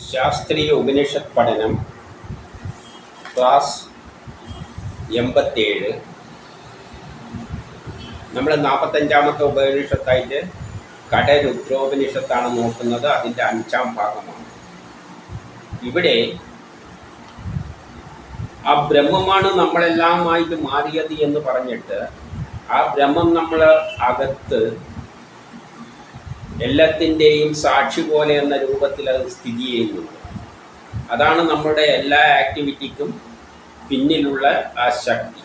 ശാസ്ത്രീയ ഉപനിഷത്ത് പഠനം ക്ലാസ് എൺപത്തേഴ് നമ്മൾ നാൽപ്പത്തഞ്ചാമത്തെ ഉപനിഷത്തായിട്ട് കടരുദ്രോപനിഷത്താണ് നോക്കുന്നത് അതിന്റെ അഞ്ചാം ഭാഗമാണ്. ഇവിടെ ആ ബ്രഹ്മമാണ് നമ്മളെല്ലാമായിട്ട് മാറിയത് എന്ന് പറഞ്ഞിട്ട് ആ ബ്രഹ്മം നമ്മൾ അകത്ത് എല്ലാത്തിന്റെയും സാക്ഷി പോലെ എന്ന രൂപത്തിൽ അത് സ്ഥിതി ചെയ്യുന്നുണ്ട് അതാണ് നമ്മുടെ എല്ലാ ആക്ടിവിറ്റിക്കും പിന്നിലുള്ള ആ ശക്തി.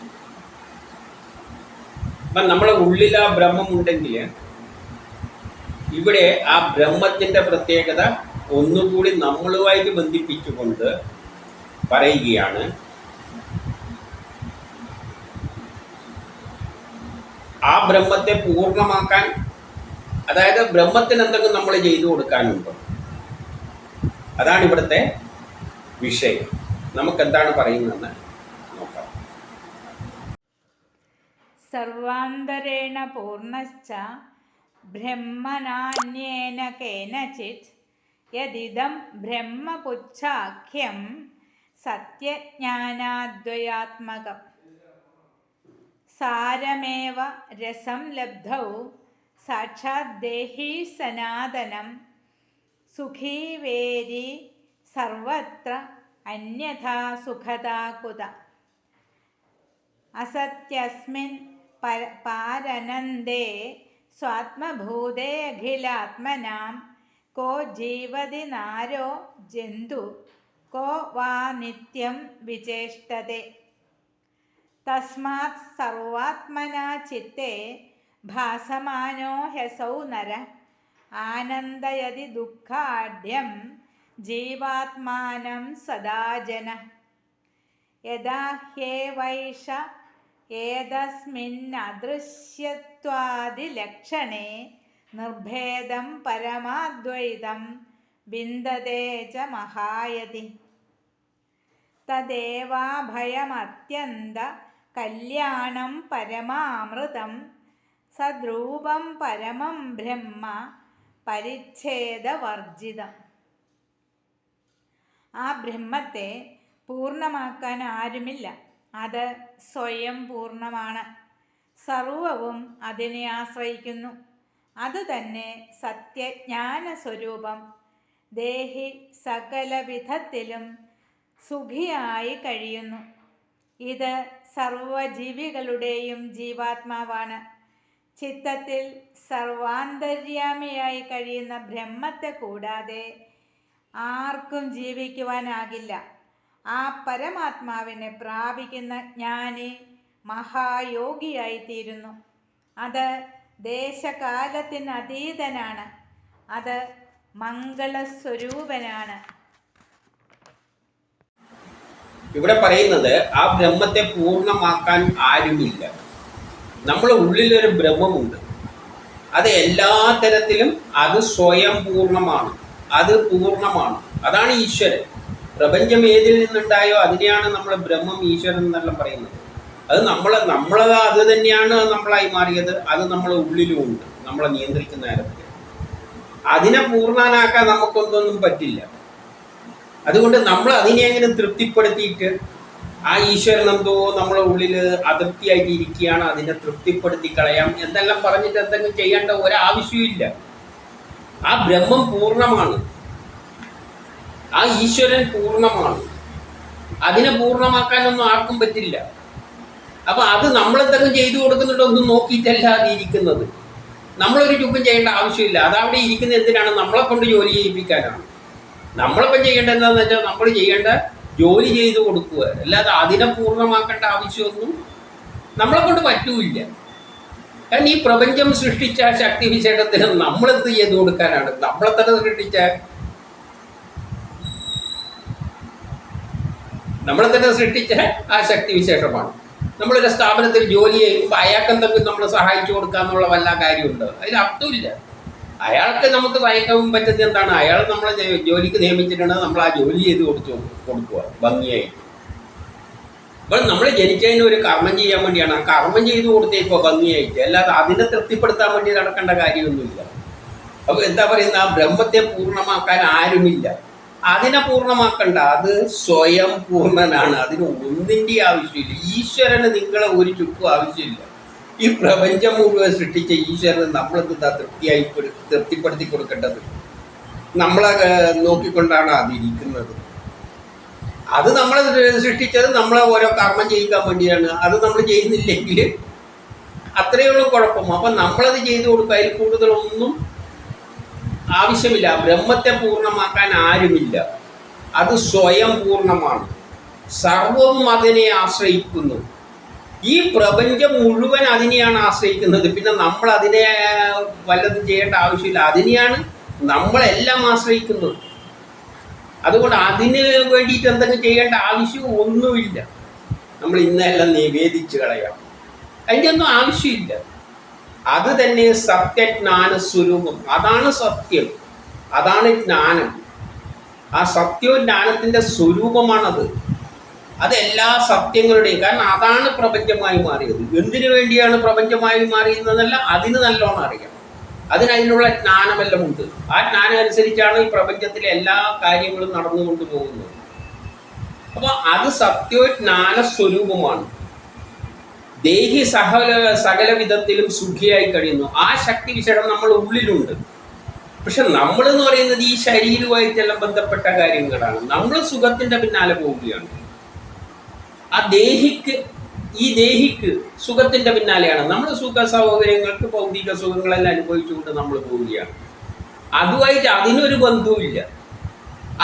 അപ്പം നമ്മളെ ഉള്ളിൽ ആ ബ്രഹ്മം ഉണ്ടെങ്കിൽ ഇവിടെ ആ ബ്രഹ്മത്തിന്റെ പ്രത്യേകത ഒന്നുകൂടി നമ്മളുമായിട്ട് ബന്ധിപ്പിച്ചുകൊണ്ട് പറയുകയാണ്. ആ ബ്രഹ്മത്തെ പൂർണമാക്കാൻ അതായത് ബ്രഹ്മത്തിന് എന്തെങ്കിലും നമ്മൾ ചെയ്തു കൊടുക്കാനുണ്ടോ? അതാണ് ഇവിടുത്തെ വിഷയം. നമുക്ക് എന്താണ് പറയുന്നതെന്ന് നോക്കാം. സർവാന്തരേണ പൂർണശ്ച ബ്രഹ്മനാന്യേന കേനചിത് യദിദം ബ്രഹ്മപുച്ഛാഖ്യം സത്യജ്ഞാനാദ്വയാത്മകം. സാരമേവ രസം ലബ്ധൗ സാക്ഷാത് ദേഹി സനാതനം സുഖീ വേരി സർവത്ര അന്യഥാ സുഖതാകുത അസത്യസ്മിൻ പര പാരനന്ദേ സ്വാത്മഭൂതേ അഖിലാത്മനാം. കോ ജീവതി നാരോ ജന്തു കോ വാ നിത്യം വിചേഷ്ടതേ തസ്മാത് സർവാത്മനാ ചിത്തെ ഭാസമാനോ ഹ്യസൗ നര. ആനന്ദയതി ദുഃഖാഢ്യം ജീവാത്മാനം സദാ ജന. യഥാ ഹ്യേവൈഷ ഏതസ്മിന്നദൃശ്യത്വാദിലക്ഷണേ നിർഭേദം പരമാദ്വൈതം വിന്ദതേ ച മഹായതി. തദേവാഭയമത്യന്ത കല്യാണം പരമാമൃതം സദ്രൂപം പരമം ബ്രഹ്മ പരിച്ഛേദവർജിതം. ആ ബ്രഹ്മത്തെ പൂർണമാക്കാൻ ആരുമില്ല. അത് സ്വയം പൂർണമാണ് സർവവും അതിനെ ആശ്രയിക്കുന്നു. അതുതന്നെ സത്യജ്ഞാന സ്വരൂപം. ദേഹി സകല വിധത്തിലും സുഖിയായി കഴിയുന്നു. ഇത് സർവജീവികളുടെയും ജീവാത്മാവാണ്. ചിത്തത്തിൽ സർവാന്തര്യാമിയായി കഴിയുന്ന ബ്രഹ്മത്തെ കൂടാതെ ആർക്കും ജീവിക്കുവാനാകില്ല. ആ പരമാത്മാവിനെ പ്രാപിക്കുന്ന ജ്ഞാനി മഹായോഗിയായിത്തീരുന്നു. അത് ദേശകാലത്തിനതീതനാണ് അത് മംഗളസ്വരൂപനാണ്. ഇവിടെ പറയുന്നത് ആ ബ്രഹ്മത്തെ പൂർണമാക്കാൻ ആരുമില്ല. നമ്മുടെ ഉള്ളിലൊരു ബ്രഹ്മമുണ്ട്. അത് എല്ലാ തരത്തിലും അത് സ്വയം പൂർണമാണ്. അത് പൂർണമാണ്. അതാണ് ഈശ്വരൻ. പ്രപഞ്ചം ഏതിൽ നിന്നുണ്ടായോ അതിനെയാണ് നമ്മൾ ബ്രഹ്മം ഈശ്വരൻ എന്നെല്ലാം പറയുന്നത്. അത് നമ്മളെ നമ്മളത് അത് തന്നെയാണ് നമ്മളായി മാറിയത്. അത് നമ്മളെ ഉള്ളിലും ഉണ്ട്. നമ്മളെ നിയന്ത്രിക്കുന്ന തരത്തിൽ. അതിനെ പൂർണനാക്കാൻ നമുക്കൊന്നും പറ്റില്ല. അതുകൊണ്ട് നമ്മൾ അതിനെ എങ്ങനെ തൃപ്തിപ്പെടുത്തിയിട്ട് ആ ഈശ്വരൻ എന്തോ നമ്മളെ ഉള്ളിൽ അതൃപ്തിയായിട്ട് ഇരിക്കുകയാണ് അതിനെ തൃപ്തിപ്പെടുത്തി കളയാം എന്നെല്ലാം പറഞ്ഞിട്ട് എന്തെങ്കിലും ചെയ്യേണ്ട ഒരാവശ്യമില്ല ആ ബ്രഹ്മം പൂർണമാണ്. ആ ഈശ്വരൻ പൂർണമാണ്. അതിനെ പൂർണമാക്കാനൊന്നും ആർക്കും പറ്റില്ല. അപ്പൊ അത് നമ്മളെന്തെങ്കിലും ചെയ്തു കൊടുക്കുന്നുണ്ടോ ഒന്നും നോക്കിയിട്ടല്ലാതെ ഇരിക്കുന്നത്. നമ്മളൊരു ചുക്കും ചെയ്യേണ്ട ആവശ്യമില്ല. അതവിടെ ഇരിക്കുന്ന എന്തിനാണ്? നമ്മളെ കൊണ്ട് ജോലി ചെയ്യിപ്പിക്കാനാണ്. നമ്മളിപ്പം ചെയ്യേണ്ട എന്താണെന്ന് വെച്ചാൽ നമ്മൾ ചെയ്യേണ്ട ജോലി ചെയ്തു കൊടുക്കുക. അല്ലാതെ അതിനെ പൂർണമാക്കേണ്ട ആവശ്യമൊന്നും നമ്മളെ കൊണ്ട് പറ്റൂല്ല. കാരണം ഈ പ്രപഞ്ചം സൃഷ്ടിച്ച ശക്തി വിശേഷത്തിന് നമ്മളെന്ത് ചെയ്തു കൊടുക്കാനാണ്? നമ്മളെ തന്നെ സൃഷ്ടിച്ച. നമ്മളെ തന്നെ സൃഷ്ടിച്ച ആ ശക്തി വിശേഷമാണ്. നമ്മളൊരു സ്ഥാപനത്തിൽ ജോലി ചെയ്യുമ്പോൾ അയാൾക്ക് എന്തെങ്കിലും നമ്മളെ സഹായിച്ചു കൊടുക്കുക എന്നുള്ള വല്ല കാര്യമുണ്ട്? അതിൽ അർത്ഥമില്ല. അയാൾക്ക് നമുക്ക് സഹായിക്കാൻ പറ്റുന്നത് എന്താണ്? അയാൾ നമ്മളെ ജോലിക്ക് നിയമിച്ചിട്ടുണ്ട് നമ്മൾ ആ ജോലി ചെയ്ത് കൊടുത്തു കൊടുക്കുക ഭംഗിയായിട്ട് അപ്പോൾ നമ്മൾ ജനിച്ചതിന് ഒരു കർമ്മം ചെയ്യാൻ വേണ്ടിയാണ്. ആ കർമ്മം ചെയ്ത് കൊടുത്തേക്കോ ഭംഗിയായിട്ട്. അല്ലാതെ അതിനെ തൃപ്തിപ്പെടുത്താൻ വേണ്ടി നടക്കേണ്ട കാര്യമൊന്നുമില്ല. അപ്പോൾ എന്താ പറയുന്നത്? ആ ബ്രഹ്മത്തെ പൂർണമാക്കാൻ ആരുമില്ല. അതിനെ പൂർണമാക്കണ്ട. അത് സ്വയം പൂർണനാണ് അതിന് ഒന്നിന്റെ ആവശ്യമില്ല. ഈശ്വരന് നിങ്ങളെ ഒരു ചുക്കും ആവശ്യമില്ല. ഈ പ്രപഞ്ചം മുഴുവൻ സൃഷ്ടിച്ച ഈശ്വരന് നമ്മളെന്താ തൃപ്തിയായി തൃപ്തിപ്പെടുത്തി കൊടുക്കേണ്ടത്? നമ്മളെ നോക്കിക്കൊണ്ടാണ് അതിരിക്കുന്നത്. അത് നമ്മളെ സൃഷ്ടിച്ചത് നമ്മളെ ഓരോ കർമ്മം ചെയ്യിക്കാൻ വേണ്ടിയാണ്. അത് നമ്മൾ ചെയ്യുന്നില്ലെങ്കിൽ അത്രയേ ഉള്ളൂ കുഴപ്പം. അപ്പം നമ്മളത് ചെയ്തു കൊടുക്കുക അതിൽ കൂടുതലൊന്നും ആവശ്യമില്ല. ബ്രഹ്മത്തെ പൂർണമാക്കാൻ ആരുമില്ല. അത് സ്വയം പൂർണമാണ്. സർവവും അതിനെ ആശ്രയിക്കുന്നു. ഈ പ്രപഞ്ചം മുഴുവൻ അതിനെയാണ് ആശ്രയിക്കുന്നത്. പിന്നെ നമ്മൾ അതിനെ വല്ലതും ചെയ്യേണ്ട ആവശ്യമില്ല. അതിനെയാണ് നമ്മളെല്ലാം ആശ്രയിക്കുന്നത്. അതുകൊണ്ട് അതിന് വേണ്ടിയിട്ട് എന്തെങ്കിലും ചെയ്യേണ്ട ആവശ്യം ഒന്നുമില്ല. നമ്മൾ ഇന്നെല്ലാം നിവേദിച്ച് കളയാം. അതിന്റെ ഒന്നും ആവശ്യമില്ല. അത് തന്നെ സത്യജ്ഞാന സ്വരൂപം. അതാണ് സത്യം. അതാണ് ജ്ഞാനം. ആ സത്യവും ജ്ഞാനത്തിന്റെ സ്വരൂപമാണത്. അത് എല്ലാ സത്യങ്ങളുടെയും കാരണം അതാണ് പ്രപഞ്ചമായി മാറിയത്. എന്തിനു വേണ്ടിയാണ് പ്രപഞ്ചമായി മാറിയെന്നതല്ല അതിന് നല്ലോണം അറിയാം. അതിന് അതിനുള്ള ജ്ഞാനമെല്ലാം ഉണ്ട്. ആ ജ്ഞാനം അനുസരിച്ചാണ് ഈ പ്രപഞ്ചത്തിലെ എല്ലാ കാര്യങ്ങളും നടന്നുകൊണ്ട് പോകുന്നത്. അപ്പോൾ അത് സത്യോജ്ഞാന സ്വരൂപമാണ് ദേഹി സകല സകല വിധത്തിലും സുഖിയായി കഴിയുന്നു. ആ ശക്തി വിശേഷം നമ്മൾ ഉള്ളിലുണ്ട്. പക്ഷെ നമ്മൾ എന്ന് പറയുന്നത് ഈ ശരീരവുമായിട്ടെല്ലാം ബന്ധപ്പെട്ട കാര്യങ്ങളാണ്. നമ്മൾ സുഖത്തിന്റെ പിന്നാലെ പോവുകയാണ്. ആ ദേഹിക്ക് ഈ ദേഹിക്ക് സുഖത്തിന്റെ പിന്നാലെയാണ്. നമ്മൾ സുഖ സൗകര്യങ്ങൾക്ക് ഭൗതിക സുഖങ്ങളെല്ലാം അനുഭവിച്ചുകൊണ്ട് നമ്മൾ പോവുകയാണ്. അതുമായിട്ട് അതിനൊരു ബന്ധവുമില്ല.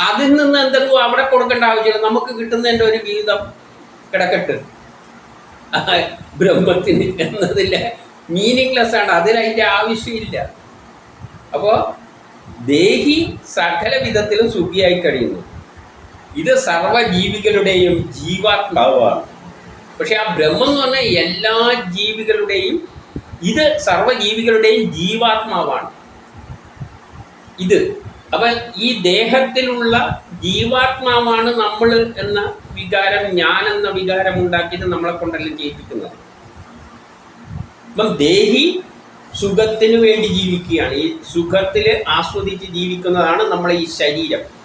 അതിൽ നിന്ന് എന്തെങ്കിലും അവിടെ കൊടുക്കേണ്ട ആവശ്യമില്ല. നമുക്ക് കിട്ടുന്നതിന്റെ ഒരു വീതം കിടക്കട്ട്. ബ്രഹ്മത്തിന് എന്നതിലെ മീനിങ്ലെസ് ആണ്. അതിന് ആവശ്യമില്ല. അപ്പോൾ ദേഹി സകല വിധത്തിലും സുഖിയായി കഴിയുന്നു. ഇത് സർവജീവികളുടെയും ജീവാത്മാവാണ്. പക്ഷെ ആ ബ്രഹ്മം എന്ന് പറഞ്ഞാൽ എല്ലാ ജീവികളുടെയും ഇത് സർവജീവികളുടെയും ജീവാത്മാവാണ്. ഇത്. അപ്പം ഈ ദേഹത്തിലുള്ള ജീവാത്മാവാണ് നമ്മൾ എന്ന വികാരം ഞാൻ എന്ന വികാരം ഉണ്ടാക്കിയിട്ട് നമ്മളെ കൊണ്ടെല്ലാം ചെയ്യിപ്പിക്കുന്നത്? അപ്പം ദേഹി സുഖത്തിന് വേണ്ടി ജീവിക്കുകയാണ്. ഈ സുഖത്തിൽ ആസ്വദിച്ച് ജീവിക്കുന്നതാണ് നമ്മളെ ഈ ശരീരം.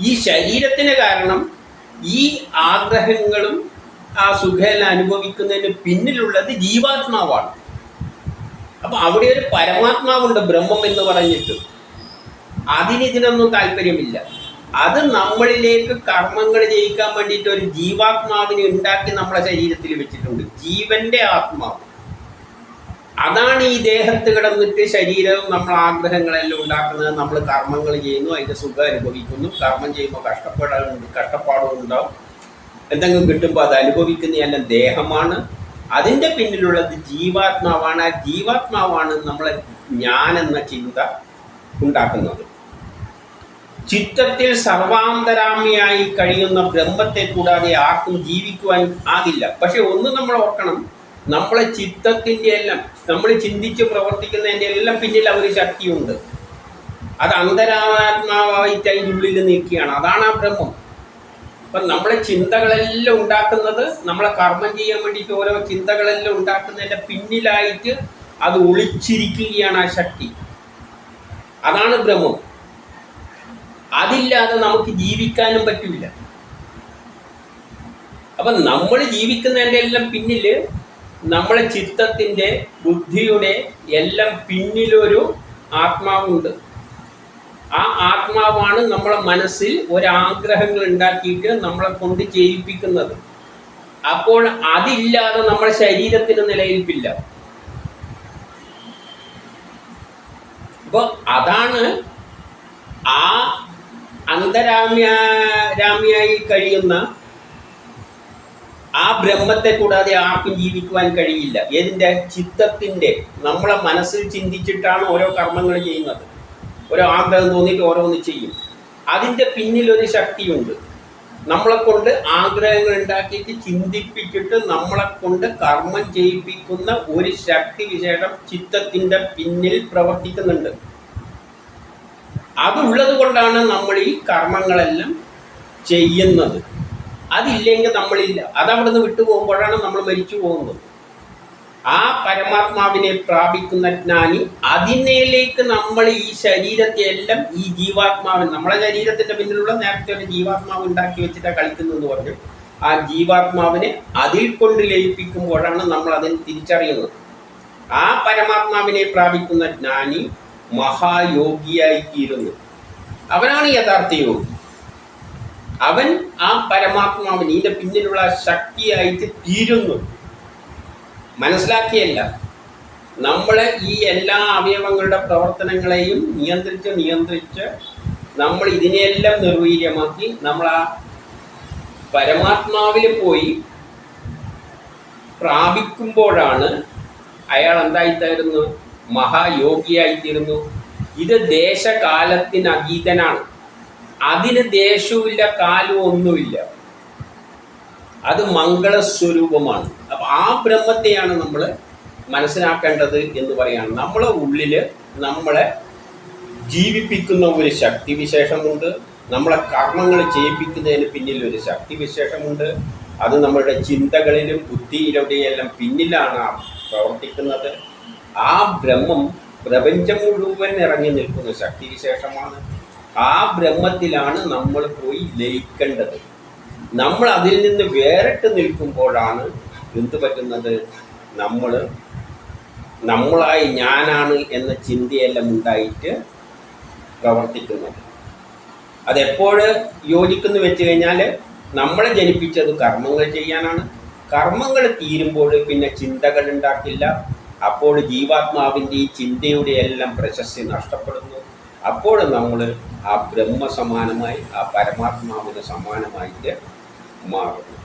ഈ ശരീരത്തിന് കാരണം ഈ ആഗ്രഹങ്ങളും ആ സുഖമെല്ലാം അനുഭവിക്കുന്നതിന് പിന്നിലുള്ളത് ജീവാത്മാവാണ്. അപ്പൊ അവിടെ ഒരു പരമാത്മാവുണ്ട് ബ്രഹ്മം എന്ന് പറഞ്ഞിട്ട്. അതിന് ഇതിനൊന്നും താല്പര്യമില്ല. അത് നമ്മളിലേക്ക് കർമ്മങ്ങൾ ചെയ്യിക്കാൻ വേണ്ടിയിട്ട് ഒരു ജീവാത്മാവിനെ ഉണ്ടാക്കി നമ്മളെ ശരീരത്തിൽ വെച്ചിട്ടുണ്ട്. ജീവന്റെ ആത്മാവ്. അതാണ് ഈ ദേഹത്ത് കിടന്നിട്ട് ശരീരവും നമ്മൾ ആഗ്രഹങ്ങളെല്ലാം ഉണ്ടാക്കുന്നത്. നമ്മൾ കർമ്മങ്ങൾ ചെയ്യുന്നു അതിന്റെ സുഖം അനുഭവിക്കുന്നു. കർമ്മം ചെയ്യുമ്പോൾ കഷ്ടപ്പെടാറുണ്ട് കഷ്ടപ്പാടും ഉണ്ടാവും. എന്തെങ്കിലും കിട്ടുമ്പോൾ അത് അനുഭവിക്കുന്നതെല്ലാം ദേഹമാണ്. അതിന്റെ പിന്നിലുള്ളത് ജീവാത്മാവാണ്. ആ ജീവാത്മാവാണ് നമ്മളെ ഞാൻ എന്ന ചിന്ത ഉണ്ടാക്കുന്നത്. ചിത്തത്തിൽ സർവാന്തരാമ്യായി കഴിയുന്ന ബ്രഹ്മത്തെ കൂടാതെ ആർക്കും ജീവിക്കുവാൻ ആകില്ല. പക്ഷെ ഒന്ന് നമ്മൾ ഓർക്കണം. നമ്മളെ ചിത്തത്തിന്റെ എല്ലാം നമ്മൾ ചിന്തിച്ച് പ്രവർത്തിക്കുന്നതിന്റെ എല്ലാം പിന്നിൽ ആ ഒരു ശക്തിയുണ്ട്. അത് അന്തരാത്മാവായിട്ട് അതിന്റെ ഉള്ളിൽ നിൽക്കുകയാണ്. അതാണ് ആ ബ്രഹ്മം. അപ്പം നമ്മളെ ചിന്തകളെല്ലാം ഉണ്ടാക്കുന്നത് നമ്മളെ കർമ്മം ചെയ്യാൻ വേണ്ടിയിട്ട് ഓരോ ചിന്തകളെല്ലാം ഉണ്ടാക്കുന്നതിന്റെ പിന്നിലായിട്ട് അത് ഒളിച്ചിരിക്കുകയാണ് ആ ശക്തി. അതാണ് ബ്രഹ്മം. അതില്ലാതെ നമുക്ക് ജീവിക്കാനും പറ്റില്ല. അപ്പം നമ്മൾ ജീവിക്കുന്നതിന്റെ എല്ലാം പിന്നിൽ നമ്മളെ ചിത്തത്തിന്റെ ബുദ്ധിയുടെ എല്ലാം പിന്നിലൊരു ആത്മാവുണ്ട്. ആ ആത്മാവാണ് നമ്മളെ മനസ്സിൽ ഒരാഗ്രഹങ്ങൾ ഉണ്ടാക്കിയിട്ട് നമ്മളെ കൊണ്ട് ചെയ്യിപ്പിക്കുന്നത്. അപ്പോൾ അതില്ലാതെ നമ്മുടെ ശരീരത്തിന് നിലനിൽപ്പില്ല. അപ്പോൾ അതാണ് ആ അന്തരാമ്യ രാമ്യായി കഴിയുന്ന ആ ബ്രഹ്മത്തെ കൂടാതെ ആർക്കും ജീവിക്കുവാൻ കഴിയില്ല. ഏതിന്റെ ചിത്തത്തിന്റെ നമ്മളെ മനസ്സിൽ ചിന്തിച്ചിട്ടാണ് ഓരോ കർമ്മങ്ങൾ ചെയ്യുന്നത്. ഓരോ ആഗ്രഹം തോന്നിയിട്ട് ഓരോന്ന് ചെയ്യും. അതിന്റെ പിന്നിലൊരു ശക്തിയുണ്ട്. നമ്മളെ കൊണ്ട് ആഗ്രഹങ്ങൾ ഉണ്ടാക്കിയിട്ട് ചിന്തിപ്പിച്ചിട്ട് നമ്മളെ കൊണ്ട് കർമ്മം ചെയ്യിപ്പിക്കുന്ന ഒരു ശക്തി വിശേഷം ചിത്തത്തിന്റെ പിന്നിൽ പ്രവർത്തിക്കുന്നുണ്ട്. അതുള്ളത് കൊണ്ടാണ് നമ്മൾ ഈ കർമ്മങ്ങളെല്ലാം ചെയ്യുന്നത്. അതില്ലെങ്കിൽ നമ്മളില്ല. അതവിടുന്ന് വിട്ടു പോകുമ്പോഴാണ് നമ്മൾ മരിച്ചു പോകുന്നത്. ആ പരമാത്മാവിനെ പ്രാപിക്കുന്ന ജ്ഞാനി അതിനേലേക്ക് നമ്മൾ ഈ ശരീരത്തെ എല്ലാം ഈ ജീവാത്മാവൻ നമ്മളെ ശരീരത്തിന്റെ പിന്നിലുള്ള നേരത്തെ ഒരു ജീവാത്മാവ് ഉണ്ടാക്കി വെച്ചിട്ടാണ് കളിക്കുന്നു എന്ന് പറഞ്ഞു. ആ ജീവാത്മാവിനെ അതിൽ കൊണ്ട് ലയിപ്പിക്കുമ്പോഴാണ് നമ്മൾ അതിനെ തിരിച്ചറിയുന്നത്. ആ പരമാത്മാവിനെ പ്രാപിക്കുന്ന ജ്ഞാനി മഹായോഗിയായി തീരുന്നു അവനാണ് യഥാർത്ഥ യോഗി. അവൻ ആ പരമാത്മാവ് നീന്റെ പിന്നിലുള്ള ശക്തിയായിട്ട് തീരുന്നു. മനസ്സിലാക്കിയല്ല. നമ്മളെ ഈ എല്ലാ അവയവങ്ങളുടെ പ്രവർത്തനങ്ങളെയും നിയന്ത്രിച്ച് നിയന്ത്രിച്ച് നമ്മൾ ഇതിനെയെല്ലാം നിർവീര്യമാക്കി നമ്മൾ ആ പരമാത്മാവിൽ പോയി പ്രാപിക്കുമ്പോഴാണ് അയാൾ എന്തായിത്തീരുന്നു മഹായോഗിയായിത്തീരുന്നു. ഇത് ദേശകാലത്തിന് അതീതനാണ് അതിന് ദേഷ്യവുമില്ല കാലും ഒന്നുമില്ല. അത് മംഗളസ്വരൂപമാണ്. അപ്പം ആ ബ്രഹ്മത്തെയാണ് നമ്മൾ മനസ്സിലാക്കേണ്ടത് എന്ന് പറയാണ്. നമ്മളെ ഉള്ളിൽ നമ്മളെ ജീവിപ്പിക്കുന്ന ഒരു ശക്തി വിശേഷമുണ്ട്. നമ്മളെ കർമ്മങ്ങൾ ചെയ്യിപ്പിക്കുന്നതിന് പിന്നിൽ ഒരു ശക്തി വിശേഷമുണ്ട്. അത് നമ്മുടെ ചിന്തകളിലും ബുദ്ധിയിലൂടെയെല്ലാം പിന്നിലാണ് പ്രവർത്തിക്കുന്നത്. ആ ബ്രഹ്മം പ്രപഞ്ചം മുഴുവൻ ഇറങ്ങി നിൽക്കുന്ന ശക്തിവിശേഷമാണ് ആ ബ്രഹ്മത്തിലാണ് നമ്മൾ പോയി ലയിക്കേണ്ടത്. നമ്മൾ അതിൽ നിന്ന് വേറിട്ട് നിൽക്കുമ്പോഴാണ് എന്ത് പറ്റുന്നത്? നമ്മൾ നമ്മളായി ഞാനാണ് എന്ന ചിന്തയെല്ലാം ഉണ്ടായിട്ട് പ്രവർത്തിക്കുന്നത്. അതെപ്പോഴ് യോജിക്കുന്നു വെച്ച് കഴിഞ്ഞാൽ നമ്മളെ ജനിപ്പിച്ചത് കർമ്മങ്ങൾ ചെയ്യാനാണ്. കർമ്മങ്ങൾ തീരുമ്പോൾ പിന്നെ ചിന്തകൾ ഉണ്ടാക്കില്ല. അപ്പോൾ ജീവാത്മാവിന്റെ ഈ ചിന്തയുടെ എല്ലാം പ്രശസ്തി നഷ്ടപ്പെടുന്നു. അപ്പോൾ നമ്മൾ ആ ബ്രഹ്മസമാനമായി ആ പരമാത്മാവിന് സമാനമായിട്ട് മാറുന്നു.